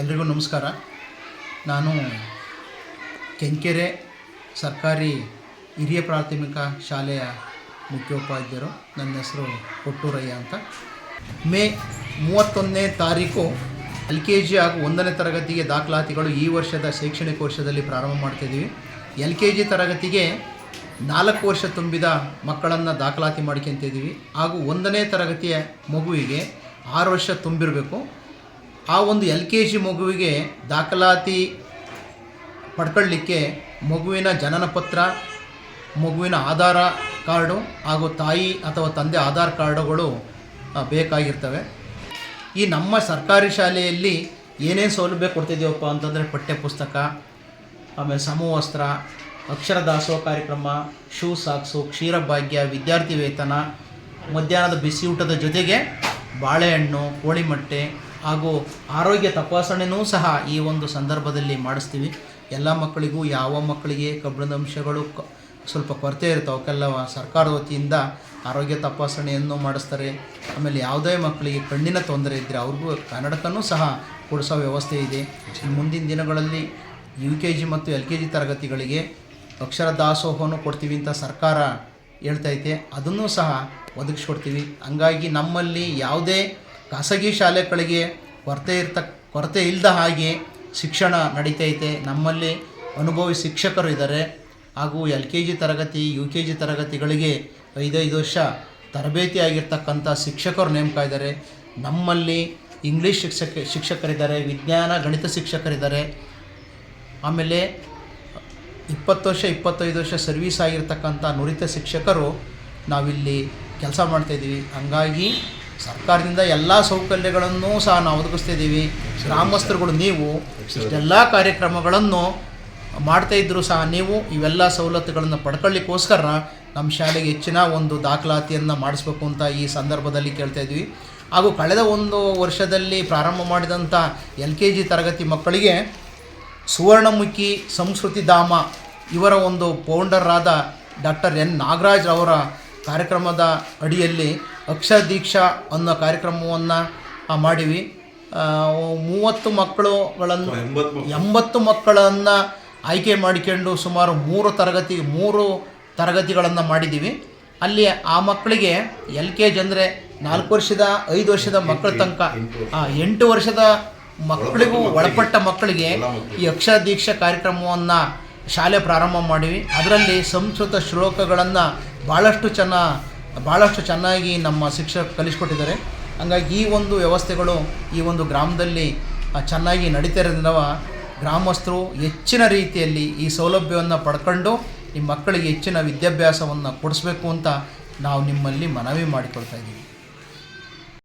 ಎಲ್ರಿಗೂ ನಮಸ್ಕಾರ. ನಾನು ಕೆಂಕೆರೆ ಸರ್ಕಾರಿ ಹಿರಿಯ ಪ್ರಾಥಮಿಕ ಶಾಲೆಯ ಮುಖ್ಯೋಪಾಧ್ಯಾಯರು. ನನ್ನ ಹೆಸರು ಕೊಟ್ಟೂರಯ್ಯ ಅಂತ. ಮೇ ಮೂವತ್ತೊಂದನೇ ತಾರೀಕು ಎಲ್ ಕೆ ಜಿ ಹಾಗೂ ಒಂದನೇ ತರಗತಿಗೆ ದಾಖಲಾತಿಗಳು ಈ ವರ್ಷದ ಶೈಕ್ಷಣಿಕ ವರ್ಷದಲ್ಲಿ ಪ್ರಾರಂಭ ಮಾಡ್ತಿದ್ದೀವಿ ಎಲ್ ಕೆ ಜಿ ತರಗತಿಗೆ ನಾಲ್ಕು ವರ್ಷ ತುಂಬಿದ ಮಕ್ಕಳನ್ನು ದಾಖಲಾತಿ ಮಾಡ್ಕೊತಿದ್ದೀವಿ ಹಾಗೂ ಒಂದನೇ ತರಗತಿಯ ಮಗುವಿಗೆ ಆರು ವರ್ಷ ತುಂಬಿರಬೇಕು. ಆ ಒಂದು ಎಲ್ ಕೆ ಜಿ ಮಗುವಿಗೆ ದಾಖಲಾತಿ ಪಡ್ಕೊಳ್ಳಿಕ್ಕೆ ಮಗುವಿನ ಜನನ ಪತ್ರ, ಮಗುವಿನ ಆಧಾರ ಕಾರ್ಡು ಹಾಗೂ ತಾಯಿ ಅಥವಾ ತಂದೆ ಆಧಾರ್ ಕಾರ್ಡುಗಳು ಬೇಕಾಗಿರ್ತವೆ. ಈ ನಮ್ಮ ಸರ್ಕಾರಿ ಶಾಲೆಯಲ್ಲಿ ಏನೇನು ಸೌಲಭ್ಯ ಕೊಡ್ತಿದ್ದೀವಪ್ಪ ಅಂತಂದರೆ ಪಠ್ಯಪುಸ್ತಕ ಆಮೇಲೆ ಸಮವಸ್ತ್ರ ಅಕ್ಷರ ದಾಸೋಹ ಕಾರ್ಯಕ್ರಮ, ಶೂ ಸಾಕ್ಸು ಕ್ಷೀರಭಾಗ್ಯ ವಿದ್ಯಾರ್ಥಿ ವೇತನ, ಮಧ್ಯಾಹ್ನದ ಬಿಸಿ ಊಟದ ಜೊತೆಗೆ ಬಾಳೆಹಣ್ಣು, ಕೋಳಿಮಟ್ಟೆ ಹಾಗೂ ಆರೋಗ್ಯ ತಪಾಸಣೆನೂ ಸಹ ಈ ಒಂದು ಸಂದರ್ಭದಲ್ಲಿ ಮಾಡಿಸ್ತೀವಿ. ಎಲ್ಲ ಮಕ್ಕಳಿಗೂ, ಯಾವ ಮಕ್ಕಳಿಗೆ ಕಬ್ಬಿಣದ ಅಂಶಗಳು ಸ್ವಲ್ಪ ಕೊರತೆ ಇರ್ತಾವೆ ಅವಕ್ಕೆಲ್ಲ ಸರ್ಕಾರದ ವತಿಯಿಂದ ಆರೋಗ್ಯ ತಪಾಸಣೆಯನ್ನು ಮಾಡಿಸ್ತಾರೆ. ಆಮೇಲೆ ಯಾವುದೇ ಮಕ್ಕಳಿಗೆ ಕಣ್ಣಿನ ತೊಂದರೆ ಇದ್ದರೆ ಅವ್ರಿಗೂ ಕನ್ನಡಕನೂ ಸಹ ಕೊಡಿಸೋ ವ್ಯವಸ್ಥೆ ಇದೆ. ಮುಂದಿನ ದಿನಗಳಲ್ಲಿ ಯು ಕೆ ಜಿ ಮತ್ತು ಎಲ್ ಕೆ ಜಿ ತರಗತಿಗಳಿಗೆ ಅಕ್ಷರ ದಾಸೋಹವನ್ನು ಕೊಡ್ತೀವಿ ಅಂತ ಸರ್ಕಾರ ಹೇಳ್ತೈತೆ. ಅದನ್ನು ಸಹ ಒದಗಿಸ್ಕೊಡ್ತೀವಿ. ಹಂಗಾಗಿ ನಮ್ಮಲ್ಲಿ ಯಾವುದೇ ಖಾಸಗಿ ಶಾಲೆಗಳಿಗೆ ಕೊರತೆ ಇರ್ತ, ಕೊರತೆ ಇಲ್ಲದ ಹಾಗೆ ಶಿಕ್ಷಣ ನಡೀತೈತೆ. ನಮ್ಮಲ್ಲಿ ಅನುಭವಿ ಶಿಕ್ಷಕರು ಇದ್ದಾರೆ ಹಾಗೂ ಎಲ್ ಕೆ ಜಿ ತರಗತಿ, ಯು ಕೆ ಜಿ ತರಗತಿಗಳಿಗೆ ಐದೈದು ವರ್ಷ ತರಬೇತಿ ಆಗಿರ್ತಕ್ಕಂಥ ಶಿಕ್ಷಕರು ನೇಮಕ ಇದ್ದಾರೆ ನಮ್ಮಲ್ಲಿ ಇಂಗ್ಲೀಷ್ ಶಿಕ್ಷಕ ಶಿಕ್ಷಕರಿದ್ದಾರೆ ವಿಜ್ಞಾನ, ಗಣಿತ ಶಿಕ್ಷಕರಿದ್ದಾರೆ ಆಮೇಲೆ ಇಪ್ಪತ್ತು ವರ್ಷ, ಇಪ್ಪತ್ತೈದು ವರ್ಷ ಸರ್ವೀಸ್ ಆಗಿರ್ತಕ್ಕಂಥ ನುರಿತ ಶಿಕ್ಷಕರು ನಾವಿಲ್ಲಿ ಕೆಲಸ ಮಾಡ್ತಾಯಿದ್ದೀವಿ ಹಂಗಾಗಿ ಸರ್ಕಾರದಿಂದ ಎಲ್ಲ ಸೌಕರ್ಯಗಳನ್ನು ಸಹ ನಾವು ಒದಗಿಸ್ತಿದ್ದೀವಿ. ಗ್ರಾಮಸ್ಥರುಗಳು ನೀವು ಇಷ್ಟೆಲ್ಲ ಕಾರ್ಯಕ್ರಮಗಳನ್ನು ಮಾಡ್ತಾ ಇದ್ದರೂ ಸಹ ನೀವು ಇವೆಲ್ಲ ಸವಲತ್ತುಗಳನ್ನು ಪಡ್ಕೊಳ್ಳಿಕ್ಕೋಸ್ಕರ ನಮ್ಮ ಶಾಲೆಗೆ ಹೆಚ್ಚಿನ ಒಂದು ದಾಖಲಾತಿಯನ್ನು ಮಾಡಿಸ್ಬೇಕು ಅಂತ ಈ ಸಂದರ್ಭದಲ್ಲಿ ಕೇಳ್ತಾ ಇದ್ವಿ. ಹಾಗೂ ಕಳೆದ ಒಂದು ವರ್ಷದಲ್ಲಿ ಪ್ರಾರಂಭ ಮಾಡಿದಂಥ ಎಲ್ ಕೆ ಜಿ ತರಗತಿ ಮಕ್ಕಳಿಗೆ ಸುವರ್ಣಮುಖಿ ಸಂಸ್ಕೃತಿ ಧಾಮ ಇವರ ಒಂದು ಫೌಂಡರ್ ಆದ ಡಾಕ್ಟರ್ ಎನ್ ನಾಗರಾಜ್ ಅವರ ಕಾರ್ಯಕ್ರಮದ ಅಡಿಯಲ್ಲಿ ಅಕ್ಷರ ದೀಕ್ಷಾ ಅನ್ನೋ ಕಾರ್ಯಕ್ರಮವನ್ನು ಮಾಡಿವಿ. ಮೂವತ್ತು ಮಕ್ಕಳುಗಳನ್ನು ಎಂಬತ್ತು ಮಕ್ಕಳನ್ನು ಆಯ್ಕೆ ಮಾಡಿಕೊಂಡು ಸುಮಾರು ಮೂರು ತರಗತಿ ಮೂರು ತರಗತಿಗಳನ್ನು ಮಾಡಿದ್ದೀವಿ ಅಲ್ಲಿ ಆ ಮಕ್ಕಳಿಗೆ ಎಲ್ ಕೆ ಜಿ ಅಂದರೆ ನಾಲ್ಕು ವರ್ಷದ ಐದು ವರ್ಷದ ಮಕ್ಕಳ ತನಕ ಆ, ಎಂಟು ವರ್ಷದ ಮಕ್ಕಳಿಗೂ ಒಳಪಟ್ಟ ಮಕ್ಕಳಿಗೆ. ಈ ಅಕ್ಷರ ದೀಕ್ಷಾ ಕಾರ್ಯಕ್ರಮವನ್ನು ಶಾಲೆ ಪ್ರಾರಂಭ ಮಾಡಿವಿ. ಅದರಲ್ಲಿ ಸಂಸ್ಕೃತ ಶ್ಲೋಕಗಳನ್ನು ಭಾಳಷ್ಟು ಚೆನ್ನ ಭಾಳಷ್ಟು ಚೆನ್ನಾಗಿ ನಮ್ಮ ಶಿಕ್ಷಕ ಕಲಿಸ್ಕೊಟ್ಟಿದ್ದಾರೆ. ಹಂಗಾಗಿ ಈ ಒಂದು ವ್ಯವಸ್ಥೆಗಳು ಈ ಒಂದು ಗ್ರಾಮದಲ್ಲಿ ಚೆನ್ನಾಗಿ ನಡೀತಾ ಇರೋದ್ರಿಂದ ಗ್ರಾಮಸ್ಥರು ಹೆಚ್ಚಿನ ರೀತಿಯಲ್ಲಿ ಈ ಸೌಲಭ್ಯವನ್ನು ಪಡ್ಕೊಂಡು ನಿಮ್ಮ ಮಕ್ಕಳಿಗೆ ಹೆಚ್ಚಿನ ವಿದ್ಯಾಭ್ಯಾಸವನ್ನು ಕೊಡಿಸ್ಬೇಕು ಅಂತ ನಾವು ನಿಮ್ಮಲ್ಲಿ ಮನವಿ ಮಾಡಿಕೊಳ್ತಾ ಇದ್ದೀವಿ.